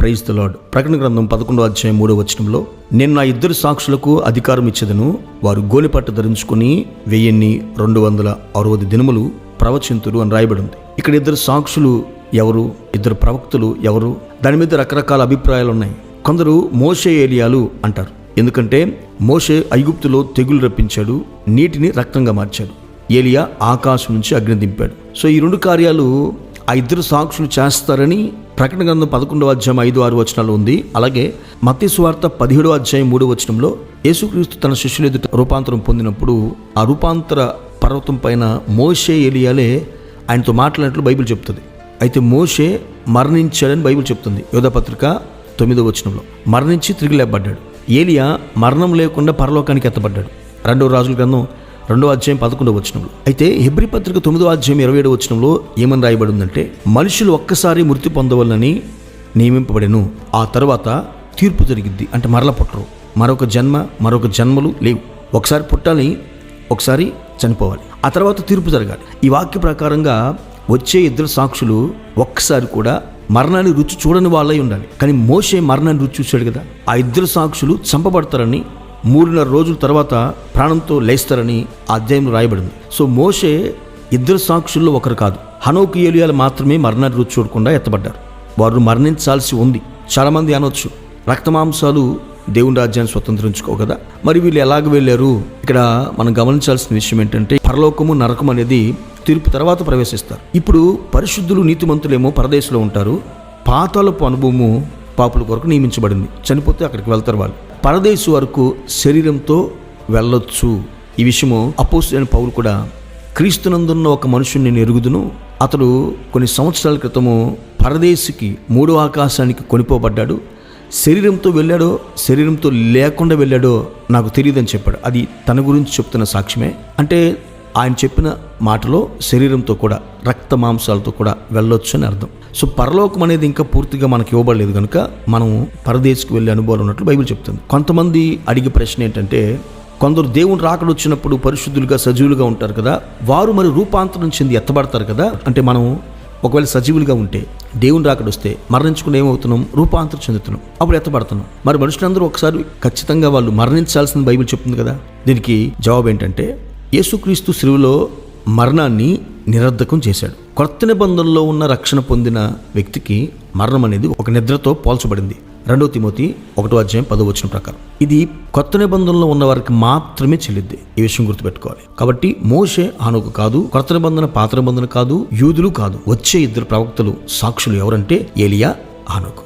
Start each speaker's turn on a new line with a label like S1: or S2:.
S1: Praise the ప్రకటన గ్రంథం పదకొండో అధ్యాయం మూడో వచనంలో నేను నా ఇద్దరు సాక్షులకు అధికారం ఇచ్చేదను. వారు గోలిపట్టు ధరించుకుని వెయ్యిన్ని రెండు వందల అరవై దినములు ప్రవచింతురు అని రాయబడింది. ఇక్కడ ఇద్దరు సాక్షులు ఎవరు? ఇద్దరు ప్రవక్తలు ఎవరు? దాని మీద రకరకాల అభిప్రాయాలు ఉన్నాయి. కొందరు మోషే ఏలియాలు అంటారు. ఎందుకంటే మోషే ఐగుప్తులో తెగులు రప్పించాడు నీటిని రక్తంగా మార్చాడు. ఏలియా ఆకాశం నుంచి అగ్ని దింపాడు. సో ఈ రెండు కార్యాలు ఆ ఇద్దరు సాక్షులు చేస్తారని ప్రకటన గ్రంథం పదకొండవ అధ్యాయం ఐదు ఆరు వచనాలు ఉంది. అలాగే మత్తి సువార్త పదిహేడవ అధ్యాయం మూడో వచనంలో యేసుక్రీస్తు తన శిష్యులు ఎదుట రూపాంతరం పొందినప్పుడు ఆ రూపాంతర పర్వతం పైన మోషే ఏలియాలే ఆయనతో మాట్లాడినట్లు బైబిల్ చెప్తుంది. అయితే మోషే మరణించాడని బైబిల్ చెప్తుంది. యోధపత్రిక తొమ్మిదో వచనంలో మరణించి తిరిగి లేపబడ్డాడు. ఏలియా మరణం లేకుండా పరలోకానికి ఎత్తబడ్డాడు. రెండవ రాజుల గ్రంథం రెండో అధ్యాయం పదకొండవ వచనంలో. అయితే హెబ్రి పత్రిక తొమ్మిదో అధ్యాయం ఇరవై ఏడవ వచనంలో ఏమని రాయబడి ఉందంటే మనుషులు ఒక్కసారి మృతి పొందవలని నియమింపబడెను. ఆ తర్వాత తీర్పు జరిగింది అంటే మరల పుట్టరు. మరొక జన్మ మరొక జన్మలు లేవు. ఒకసారి పుట్టాలి ఒకసారి చనిపోవాలి. ఆ తర్వాత తీర్పు జరగాలి. ఈ వాక్య ప్రకారంగా వచ్చే ఇద్దరు సాక్షులు ఒక్కసారి కూడా మరణాన్ని రుచి చూడని వాళ్ళై ఉండాలి. కానీ మోసే మరణాన్ని రుచి చూశాడు కదా. ఆ ఇద్దరు సాక్షులు చంపబడతారని మూడున్నర రోజుల తర్వాత ప్రాణంతో లేస్తారని ఆ అధ్యాయంలో రాయబడింది. సో మోషే ఇద్దరు సాక్షుల్లో ఒకరు కాదు. హనోకు ఏలియాలు మాత్రమే మరణాన్ని రుచి చూడకుండా ఎత్తబడ్డారు. వారు మరణించాల్సి ఉంది. చాలామంది అనొచ్చు. రక్తమాంసాలు దేవుని రాజ్యాన్ని స్వతంత్రించుకో కదా? మరి వీళ్ళు ఎలాగ వెళ్ళారు? ఇక్కడ మనం గమనించాల్సిన విషయం ఏంటంటే పరలోకము నరకం అనేది తీర్పు తర్వాత ప్రవేశిస్తారు. ఇప్పుడు పరిశుద్ధులు నీతిమంతులేమో పరదేశంలో ఉంటారు. పాతాలపు అనుభవము పాపుల కొరకు నియమించబడింది. చనిపోతే అక్కడికి వెళ్తారు వాళ్ళు. పరదేశు వరకు శరీరంతో వెళ్ళొచ్చు. ఈ విషయము అపోసిన పౌరు కూడా క్రీస్తునందున్న ఒక మనుషుని నేను ఎరుగుదును. అతడు కొన్ని సంవత్సరాల క్రితము పరదేశికి మూడో ఆకాశానికి కొనిపోబడ్డాడు. శరీరంతో వెళ్ళాడో శరీరంతో లేకుండా వెళ్ళాడో నాకు తెలియదని చెప్పాడు. అది తన గురించి చెప్తున్న సాక్ష్యమే. అంటే ఆయన చెప్పిన మాటలో శరీరంతో కూడా రక్త మాంసాలతో కూడా వెళ్ళొచ్చు అని అర్థం. సో పరలోకం అనేది ఇంకా పూర్తిగా మనకి ఇవ్వబడలేదు కనుక మనం పరదేశికి వెళ్ళే అనుభవాలు ఉన్నట్లు బైబిల్ చెప్తుంది. కొంతమంది అడిగే ప్రశ్న ఏంటంటే కొందరు దేవుని రాకడ వచ్చినప్పుడు పరిశుద్ధులుగా సజీవులుగా ఉంటారు కదా వారు మరి రూపాంతరం చెంది ఎత్తబడతారు కదా? అంటే మనం ఒకవేళ సజీవులుగా ఉంటే దేవుని రాకడ వస్తే మరణించుకుని ఏమవుతున్నాం? రూపాంతరం చెందుతున్నాం. అప్పుడు ఎత్తబడుతున్నాం మరి మనుషులందరూ ఒకసారి ఖచ్చితంగా వాళ్ళు మరణించాల్సిన బైబిల్ చెప్తుంది కదా? దీనికి జవాబు ఏంటంటే యేసుక్రీస్తు శిలువలో మరణాన్ని నిరర్ధకం చేశాడు. కొత్త నిబంధనలో ఉన్న రక్షణ పొందిన వ్యక్తికి మరణం అనేది ఒక నిద్రతో పోల్చబడింది. రెండవ తిమోతి ఒకటో అధ్యాయం పదో వచ్చిన ప్రకారం. ఇది కొత్త నిబంధనలో ఉన్న వారికి మాత్రమే చెల్లిద్ది. ఈ విషయం గుర్తుపెట్టుకోవాలి. కాబట్టి మోషే హానుకు కాదు కొత్త నిబంధన పాత్ర నిబంధన కాదు యూదులు కాదు. వచ్చే ఇద్దరు ప్రవక్తలు సాక్షులు ఎవరంటే ఏలియా హానుకు